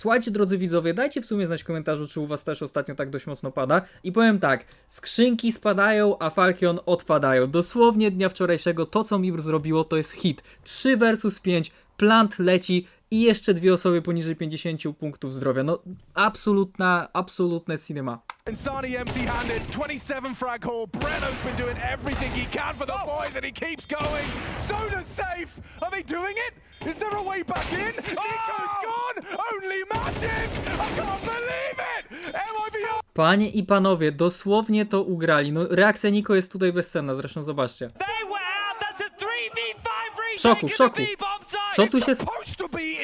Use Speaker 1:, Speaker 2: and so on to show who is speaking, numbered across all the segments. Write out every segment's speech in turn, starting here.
Speaker 1: Słuchajcie, drodzy widzowie, dajcie w sumie znać w komentarzu, czy u was też ostatnio tak dość mocno pada. I powiem tak, skrzynki spadają, a Falkion odpadają. Dosłownie dnia wczorajszego to, co Mibr zrobiło, to jest hit. 3 versus 5, plant leci i jeszcze dwie osoby poniżej 50 punktów zdrowia. No, absolutna, absolutne cinema.
Speaker 2: And Sani empty handed, 27 frag haul. Breno's been doing everything he can for the boys and he keeps going. Soda's safe. Are they doing it? Is there a way back in? Nico's
Speaker 1: Panie i panowie, dosłownie to ugrali. No, reakcja Niko jest tutaj bezcenna, zresztą zobaczcie.
Speaker 3: They
Speaker 1: W szoku, w szoku. Co tu się...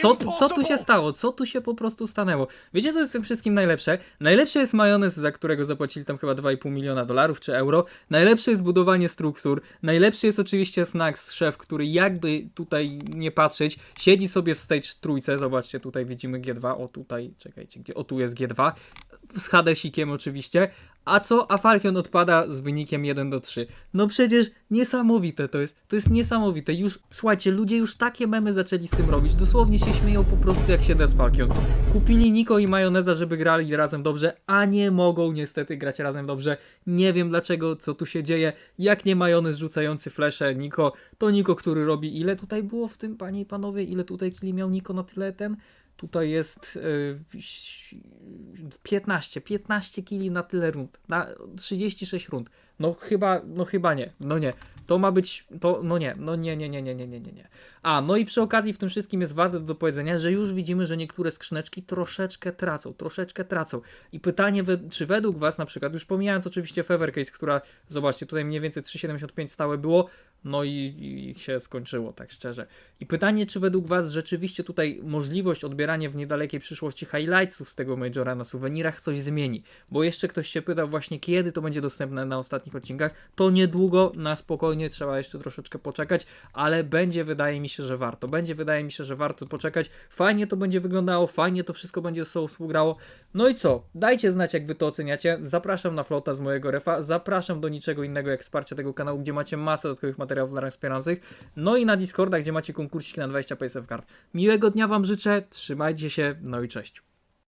Speaker 1: Co, co tu się stało? Co tu się po prostu stanęło? Wiecie, co jest w tym wszystkim najlepsze? Najlepsze jest majonez, za którego zapłacili tam chyba 2,5 miliona dolarów czy euro. Najlepsze jest budowanie struktur. Najlepszy jest oczywiście Snags, szef, który jakby tutaj nie patrzeć, siedzi sobie w stage trójce. Zobaczcie, tutaj widzimy G2. O tutaj, czekajcie, gdzie? O tu jest G2. Z Hadesikiem oczywiście. A co? A Falcon odpada z wynikiem 1 do 3. No przecież niesamowite to jest. To jest niesamowite. Już, słuchajcie, ludzie już takie memy zaczęli z tym robić. Dosłownie się śmieją po prostu jak się z Falcon. Kupili Niko i Majoneza, żeby grali razem dobrze, a nie mogą niestety grać razem dobrze. Nie wiem dlaczego, co tu się dzieje. Jak nie Majonez rzucający flesze Niko, to Niko, który robi ile tutaj było w tym, panie i panowie, ile tutaj kili miał Niko na tyle ten? Tutaj jest yy, 15, 15 kili na tyle rund, na 36 rund. No chyba, no chyba nie, no nie. To ma być, to, no nie, no nie, nie, nie, nie, nie, nie, nie, nie. A, no i przy okazji w tym wszystkim jest warte do powiedzenia, że już widzimy, że niektóre skrzyneczki troszeczkę tracą, troszeczkę tracą. I pytanie, czy według was na przykład, już pomijając oczywiście Fevercase, która, zobaczcie, tutaj mniej więcej 3,75 stałe było, no i, i się skończyło, tak szczerze. I pytanie, czy według Was rzeczywiście tutaj możliwość odbierania w niedalekiej przyszłości highlightsów z tego Majora na suwenirach coś zmieni? Bo jeszcze ktoś się pytał właśnie, kiedy to będzie dostępne na ostatnich odcinkach. To niedługo, na spokojnie, trzeba jeszcze troszeczkę poczekać, ale będzie, wydaje mi się, że warto. Będzie, wydaje mi się, że warto poczekać. Fajnie to będzie wyglądało, fajnie to wszystko będzie ze sobą współgrało. No i co? Dajcie znać, jak Wy to oceniacie. Zapraszam na flota z mojego refa. Zapraszam do niczego innego jak wsparcie tego kanału, gdzie macie masę dodatkowych materiałów dla wspierających. No i na Discorda, gdzie macie konkursik na 20 PSF kart. Miłego dnia Wam życzę, trzymajcie się, no i cześć.